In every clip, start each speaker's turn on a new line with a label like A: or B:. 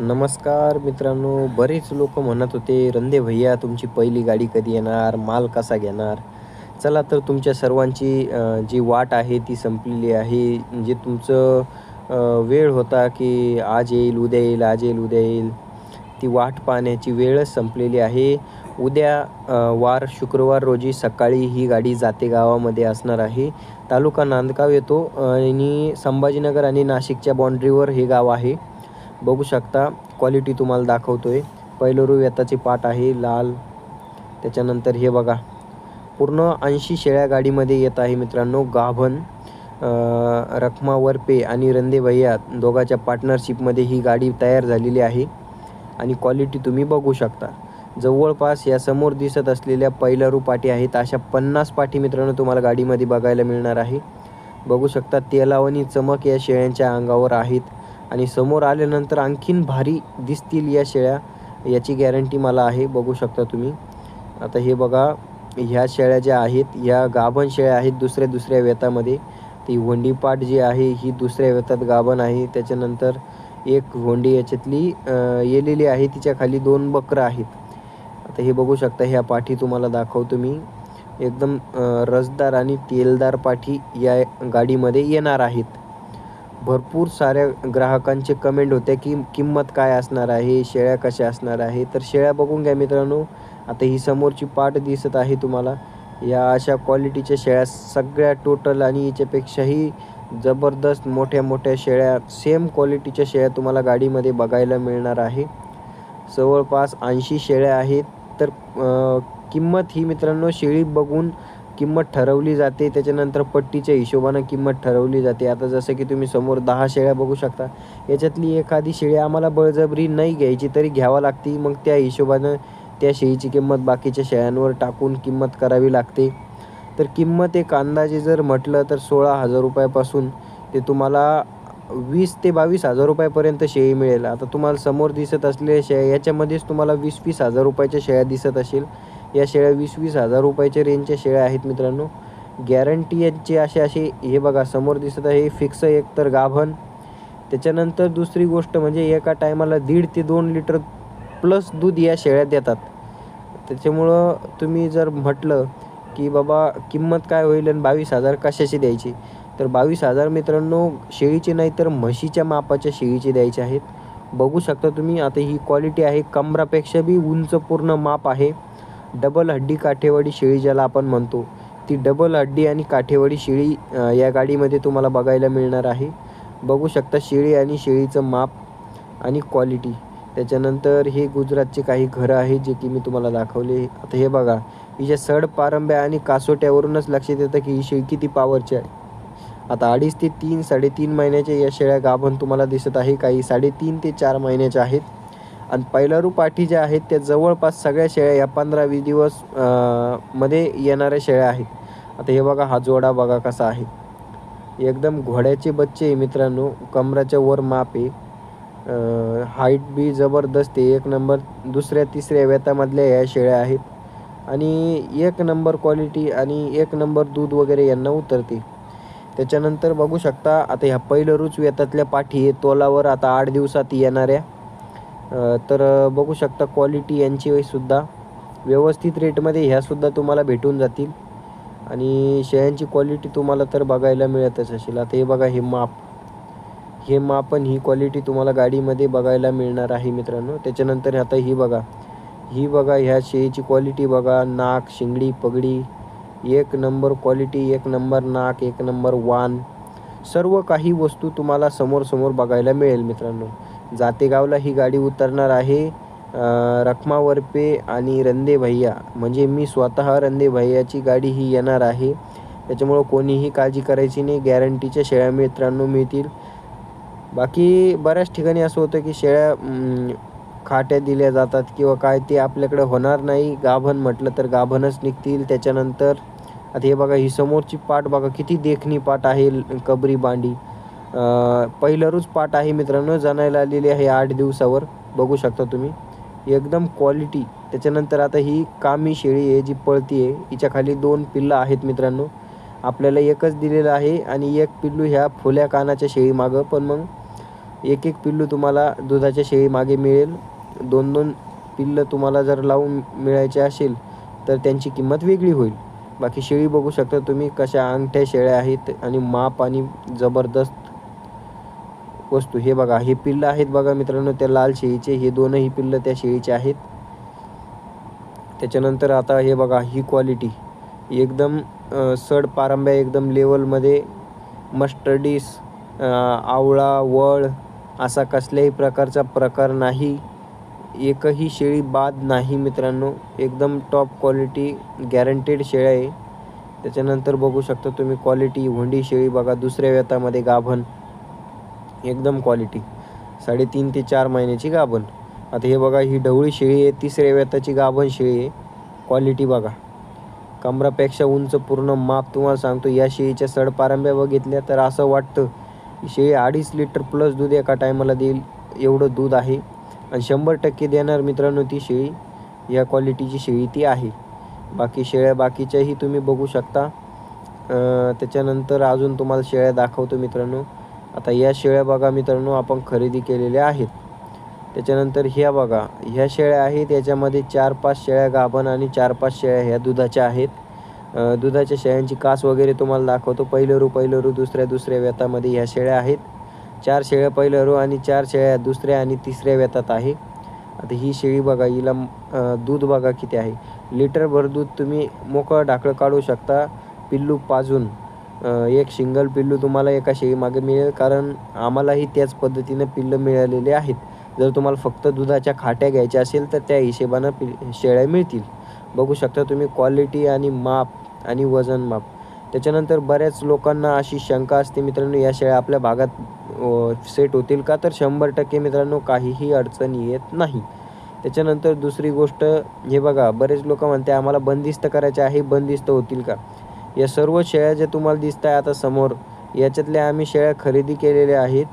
A: नमस्कार मित्रांनो बरेच लोक म्हणत होते रंदे भैया तुमची पहिली गाडी कधी येणार? माल कसा घेणार? चला तर तुमच्या सर्वांची जी वाट आहे ती संपलेली आहे. जे तुमचं वेळ होता की आज येईल उद्या येईल आज येईल उद्या येईल. ती वाट पाहण्याची वेळच संपलेली आहे. उद्या वार शुक्रवार रोजी सकाळी ही गाडी जाते गावामध्ये असणार आहे. तालुका नांदगाव येतो आणि संभाजीनगर आणि नाशिकच्या बाँड्रीवर हे गाव आहे. बघू शकता. क्वालिटी तुम्हाला दाखवतोय. पैलरू व्यताची पाट आहे लाल. त्याच्यानंतर हे बघा. पूर्ण ऐंशी शेळ्या गाडीमध्ये येत आहे मित्रांनो. गाभन अं, रखमा आणि रंदे भैया दोघाच्या पार्टनरशिपमध्ये ही गाडी तयार झालेली आहे. आणि क्वालिटी तुम्ही बघू शकता. जवळपास या समोर दिसत असलेल्या पैलरू पाटी आहेत. अशा पन्नास पाटी मित्रांनो तुम्हाला गाडीमध्ये बघायला मिळणार आहे. बघू शकता तेलावणी चमक या शेळ्यांच्या अंगावर आहेत. आणि समोर आल्यानंतर आणखीन भारी दिसतील या शेळ्या याची गॅरंटी मला आहे बघू शकता तुम्ही. आता हे बघा ह्या शेळ्या ज्या आहेत ह्या गाभण शेळ्या आहेत दुसऱ्या दुसऱ्या वेतामध्ये. ती वंडीपाट जी आहे ही दुसऱ्या वेतात गाभण आहे. त्याच्यानंतर एक होंडी याच्यातली येलेली आहे तिच्या खाली दोन बकरं आहेत. आता हे बघू शकता ह्या पाठी तुम्हाला दाखवतो मी. एकदम रसदार आणि तेलदार पाठी या गाडीमध्ये येणार आहेत. भरपूर साऱ्या ग्राहकांचे कमेंट होते की किंमत काय असणार आहे शेळ्या कशा असणार आहे. तर शेळ्या बघून घ्या मित्रांनो. आता ही समोरची पाट दिसत आहे तुम्हाला. या अशा क्वालिटीच्या शेळ्या सगळ्या टोटल आणि याच्यापेक्षाही जबरदस्त मोठ्या मोठ्या शेळ्या सेम क्वालिटीच्या शेळ्या तुम्हाला गाडीमध्ये बघायला मिळणार आहे. जवळपास ऐंशी शेळ्या आहेत. तर किंमत ही मित्रांनो शेळी बघून किंमत ठरवली जाते त्याच्यानंतर पट्टीच्या हिशोबानं किंमत ठरवली जाते. आता जसं की तुम्ही समोर दहा शेळ्या बघू शकता. याच्यातली एखादी शेळी आम्हाला बळजबरी नाही घ्यायची तरी घ्यावं लागते. मग त्या हिशोबानं त्या शेळीची किंमत बाकीच्या शेळ्यांवर टाकून किंमत करावी लागते. तर किंमत एक अंदाजे जर म्हटलं तर सोळा हजार रुपयापासून ते तुम्हाला वीस ते बावीस हजार रुपयापर्यंत शेळी मिळेल. आता तुम्हाला समोर दिसत असलेल्या शेळ्या याच्यामध्येच तुम्हाला वीस वीस हजार रुपयाच्या शेळ्या दिसत असेल. या शेळ्या वीस वीस हजार रुपयाच्या रेंजच्या शेळ्या आहेत मित्रांनो. गॅरंटी यांची असे असे हे बघा समोर दिसत आहे फिक्स एक तर गाभण. त्याच्यानंतर दुसरी गोष्ट म्हणजे एका टायमाला दीड ते दोन लिटर प्लस दूध या शेळ्या देतात. त्याच्यामुळं तुम्ही जर म्हटलं की बाबा किंमत काय होईल आणि बावीस हजार कशाची द्यायची? तर बावीस हजार मित्रांनो शेळीचे नाही तर म्हशीच्या मापाच्या शेळीचे द्यायचे आहेत. बघू शकता तुम्ही आता ही क्वालिटी आहे कमरापेक्षा बी उंच पूर्ण माप आहे. डबल हड्डी काठेवाडी शेळी ज्याला आपण म्हणतो ती डबल हड्डी आणि काठेवाडी शेळी या गाडीमध्ये तुम्हाला बघायला मिळणार आहे. बघू शकता शेळी आणि शेळीचं माप आणि क्वालिटी त्याच्यानंतर हे गुजरातचे काही घरं आहेत जे की मी तुम्हाला दाखवले. आता हे बघा हिच्या सड पारंब्या आणि कासोट्यावरूनच लक्षात येतं की ही शेळी किती पावरची आहे. आता अडीच ते तीन साडेतीन महिन्याच्या या शेळ्या गाभण तुम्हाला दिसत आहे. काही साडेतीन ते चार महिन्याच्या आहेत. आणि पैलारू पाठी ज्या आहेत त्या जवळपास सगळ्या शेळ्या या पंधरा वीस दिवसमध्ये येणाऱ्या शेळ्या आहेत. आता हे बघा हा जोडा बघा कसा आहे. एकदम घोड्याचे बच्चे मित्रांनो कमराच्या वर माप आहे. हाईट बी जबरदस्त आहे. एक नंबर दुसऱ्या तिसऱ्या वेतामधल्या या शेळ्या आहेत. आणि एक नंबर क्वालिटी आणि एक नंबर दूध वगैरे यांना उतरते. त्याच्यानंतर बघू शकता आता ह्या पहिलरूच वेतातल्या पाठी आहे. तोलावर आता आठ दिवसात येणाऱ्या. तर बघू शकता क्वालिटी यांचीसुद्धा व्यवस्थित रेटमध्ये ह्यासुद्धा तुम्हाला भेटून जातील. आणि शेळ्यांची क्वालिटी तुम्हाला तर बघायला मिळतच असेल. आता हे बघा हे माप. हे मापन ही क्वालिटी तुम्हाला गाडीमध्ये बघायला मिळणार आहे मित्रांनो. त्याच्यानंतर आता ही बघा. ही बघा ह्या शेळीची क्वालिटी बघा. नाक शिंगडी पगडी. एक नंबर क्वालिटी एक नंबर नाक एक नंबर वान. सर्व काही वस्तू तुम्हाला समोर समोर बघायला मिळेल मित्रांनो. जातेगावला ही गाडी उतरणार आहे अं, रखमा वरपे आणि रंदे भैया. म्हणजे मी स्वतः रंदे भैयाची गाडी ही येणार आहे. त्याच्यामुळं कोणीही काळजी करायची नाही. गॅरंटीच्या शेळ्या मित्रांनो मिळतील. बाकी बऱ्याच ठिकाणी असं होतं की शेळ्या खाट्या दिल्या जातात किंवा काय ते आपल्याकडे होणार नाही. गाभण म्हटलं तर गाभणच निघतील. त्याच्यानंतर आता हे बघा ही समोरची पाट बघा किती देखणी पाट आहे कबरी बांडी. पहिलरूच पाट आहे मित्रांनो जाणायला आलेली आहे आठ दिवसावर. बघू शकता तुम्ही. एकदम क्वालिटी त्याच्यानंतर आता ही कामी शेळी आहे जी पळती आहे. हिच्या खाली दोन पिल्लं आहेत मित्रांनो. आपल्याला एकच दिलेलं आहे आणि एक पिल्लू ह्या फुल्या कानाच्या शेळीमागं पण मग एक एक पिल्लू तुम्हाला दुधाच्या शेळीमागे मिळेल. दोन दोन पिल्लं तुम्हाला जर लावून मिळायचे असेल तर त्यांची किंमत वेगळी होईल. बाकी शेळी बघू शकता तुम्ही कशा अंगठ्या शेळ्या आहेत आणि माप आणि जबरदस्त वस्तू. हे बघा हे पिल्लं आहेत बघा मित्रांनो त्या लाल शेळीचे. हे दोनही पिल्लं त्या शेळीचे आहेत. त्याच्यानंतर आता हे बघा ही क्वालिटी एकदम सड पारंब्या एकदम लेवलमध्ये मस्टर्डीस आवळा वळ असा कसल्याही प्रकारचा प्रकार नाही. एकही शेळी बाद नाही मित्रांनो. एकदम टॉप क्वालिटी गॅरंटेड शेळ्या आहे. त्याच्यानंतर बघू शकता तुम्ही क्वालिटी हुंडी शेळी बघा दुसऱ्या व्यतामध्ये गाभण. एकदम क्वालिटी साडेतीन ते चार महिन्याची गाभण. आता हे बघा ही ढवळी शेळी आहे तिसऱ्या व्यताची गाभण शेळी आहे. क्वालिटी बघा. कमरापेक्षा उंच पूर्ण माप तुम्हाला सांगतो या शेळीच्या सडपारंब्या बघितल्या तर असं वाटतं शेळी अडीच लिटर प्लस दूध एका टायमाला देईल एवढं दूध आहे. आणि शंभर टक्के देणार मित्रांनो ती शेळी. या क्वालिटीची शेळी ती आहे. बाकी शेळ्या बाकीच्याही तुम्ही बघू शकता. त्याच्यानंतर अजून तुम्हाला शेळ्या दाखवतो मित्रांनो. आता या शेळ्या बघा मित्रांनो आपण खरेदी केलेल्या आहेत. त्याच्यानंतर ह्या बघा ह्या शेळ्या आहेत याच्यामध्ये चार पाच शेळ्या गाभण आणि चार पाच शेळ्या ह्या दुधाच्या आहेत. दुधाच्या शेळ्यांची कास वगैरे तुम्हाला दाखवतो. पहिलं रू पहिलं रू दुसऱ्या दुसऱ्या व्यतामध्ये ह्या शेळ्या आहेत. चार शेळ्या पहिलं रू आणि चार शेळ्या दुसऱ्या आणि तिसऱ्या व्यतात आहे. आता ही शेळी बघा हिला दूध बघा किती आहे. लिटरभर दूध तुम्ही मोकळं ढाकळं काढू शकता पिल्लू पाजून. एक शिंगल पिल्लू तुम्हाला एका शेळीमागे मिळेल कारण आम्हालाही त्याच पद्धतीनं पिल्लं मिळालेले आहेत. जर तुम्हाला फक्त दुधाच्या खाट्या घ्यायच्या असेल तर त्या हिशेबानं पि शेळ्या मिळतील. बघू शकता तुम्ही क्वालिटी आणि माप आणि वजन माप. त्याच्यानंतर बऱ्याच लोकांना अशी शंका असते मित्रांनो या शेळ्या आपल्या भागात सेट होतील का? तर शंभर टक्के मित्रांनो काहीही अडचण येत नाही. त्याच्यानंतर दुसरी गोष्ट हे बघा बरेच लोक म्हणते आम्हाला बंदिस्त करायचे आहे बंदिस्त होतील का? या सर्व शेळ्या ज्या तुम्हाला दिसत आहे आता समोर याच्यातल्या आम्ही शेळ्या खरेदी केलेल्या आहेत.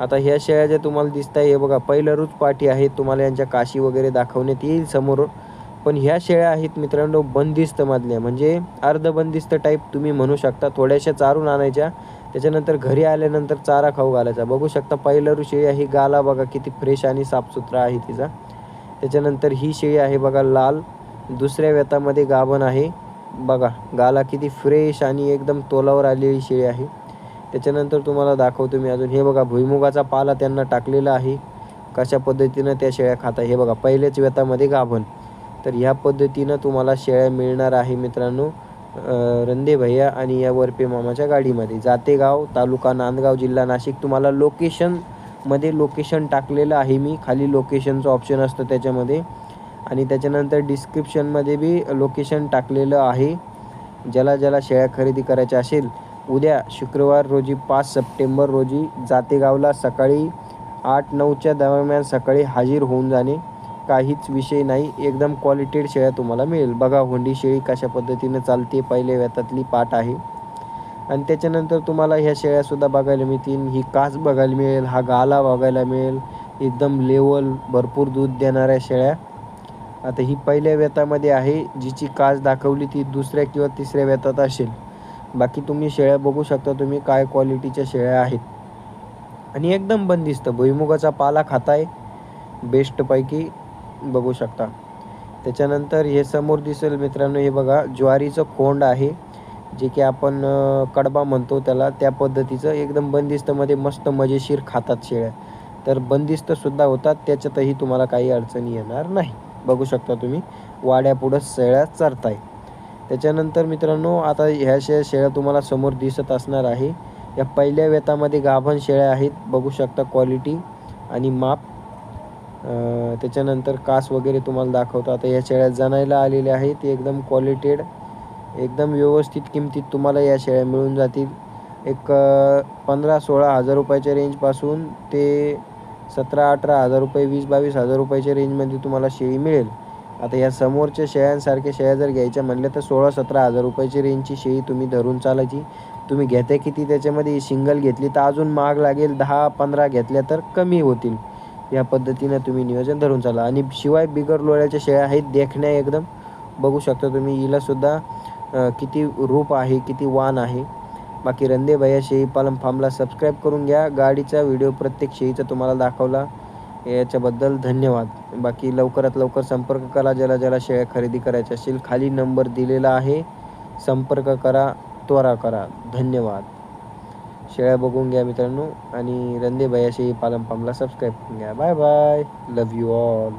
A: आता ह्या शेळ्या ज्या तुम्हाला दिसत आहे हे बघा पहिलरूच पाठी आहेत तुम्हाला यांच्या काशी वगैरे दाखवण्यात येईल समोर. पण ह्या शेळ्या आहेत मित्रांनो बंदिस्तमधल्या म्हणजे अर्धबंदिस्त टाईप तुम्ही म्हणू शकता थोड्याशा चारून आणायच्या त्याच्यानंतर घरी आल्यानंतर चारा खाऊ घालायचा. बघू शकता पहिलरू शेळी आहे गाला बघा किती फ्रेश आणि साफसुथरा आहे तिचा. त्याच्यानंतर ही शेळी आहे बघा लाल. दुसऱ्या व्यतामध्ये गाभण आहे. बघा गाला किती फ्रेश आणि एकदम तोलावर आलेली शेळी आहे. त्याच्यानंतर तुम्हाला दाखवतो मी अजून. हे बघा भुईमुगाचा पाला त्यांना टाकलेला आहे. कशा पद्धतीनं त्या शेळ्या खाता हे बघा पहिल्याच व्यतामध्ये गाभण. तर ह्या पद्धतीनं तुम्हाला शेळ्या मिळणार आहे मित्रांनो रंदे भैया आणि या वरपे मामाच्या गाडीमध्ये. जातेगाव तालुका नांदगाव जिल्हा नाशिक. तुम्हाला लोकेशनमध्ये लोकेशन टाकलेलं आहे मी. खाली लोकेशनचं ऑप्शन असतं त्याच्यामध्ये. आणि त्याच्यानंतर डिस्क्रिप्शनमध्ये बी लोकेशन टाकलेलं आहे. ज्याला ज्याला शेळ्या खरेदी करायच्या असेल उद्या शुक्रवार रोजी पाच सप्टेंबर रोजी जातेगावला सकाळी आठ नऊच्या दरम्यान सकाळी हाजीर होऊन जाणे. काहीच विषय नाही. एकदम क्वालिटेड शेळ्या तुम्हाला मिळेल. बघा होंडी शेळी कशा पद्धतीनं चालते. पहिल्या व्यतातली पाट आहे. आणि त्याच्यानंतर तुम्हाला ह्या शेळ्यासुद्धा बघायला मिळतील. ही कास बघायला मिळेल. हा गाला बघायला मिळेल. एकदम लेवल भरपूर दूध देणाऱ्या शेळ्या. आता ही पहिल्या व्यतामध्ये आहे जिची काच दाखवली ती दुसऱ्या किंवा तिसऱ्या व्यतात असेल. बाकी तुम्ही शेळ्या बघू शकता तुम्ही काय क्वालिटीच्या शेळ्या आहेत. आणि एकदम बंदिस्त भुईमुगाचा पाला खाताय बेस्टपैकी बघू शकता. त्याच्यानंतर हे समोर दिसेल मित्रांनो हे बघा ज्वारीचं खोंड आहे जे की आपण कडबा म्हणतो त्याला त्या पद्धतीचं एकदम बंदिस्तमध्ये मस्त मजेशीर खातात शेळ्या. तर बंदिस्तसुद्धा होतात त्याच्यातही तुम्हाला काही अडचणी येणार नाही. बघू शकता तुम्ही. वाड्यापुढं शेळ्या चरताय. त्याच्यानंतर मित्रांनो आता ह्या शेळ्या शेळ्या तुम्हाला समोर दिसत असणार आहे. या पहिल्या वेतामध्ये गाभण शेळ्या आहेत. बघू शकता क्वालिटी आणि माप. त्याच्यानंतर कास वगैरे तुम्हाला दाखवतो. आता या शेळ्या जणायला आलेल्या आहेत. एकदम क्वालिटेड एकदम व्यवस्थित किमतीत तुम्हाला या शेळ्या मिळून जातील. एक पंधरा सोळा हजार रुपयाच्या रेंजपासून ते सतरा अठरा हजार रुपये वीस बावीस हजार रुपयाच्या रेंजमध्ये तुम्हाला शेळी मिळेल. आता या समोरच्या शेळ्यांसारख्या शेळ्या जर घ्यायच्या म्हणल्या तर सोळा सतरा हजार रुपयाची रेंजची शेळी तुम्ही धरून चालायची. तुम्ही घेताय किती? त्याच्यामध्ये सिंगल घेतली तर अजून महाग लागेल. दहा पंधरा घेतल्या तर कमी होतील. या पद्धतीनं तुम्ही नियोजन धरून चाला. आणि शिवाय बिगर लोळ्याच्या शेळ्या आहेत देखण्या एकदम. बघू शकता तुम्ही हिलासुद्धा किती रूप आहे किती वान आहे. बाकी रंदे भैया शेळी पालन फार्मला सबस्क्राईब करून घ्या. गाडीचा व्हिडिओ प्रत्येक शेळीचा तुम्हाला दाखवला. याच्याबद्दल धन्यवाद. बाकी लवकरात लवकर संपर्क करा. ज्याला ज्याला शेळ्या खरेदी करायच्या असेल खाली नंबर दिलेला आहे. संपर्क करा त्वरा करा. धन्यवाद. शेळ्या बघून घ्या मित्रांनो. आणि रंदे भैया पालम पालन फार्मला सबस्क्राईब करून घ्या. Bye bye love you all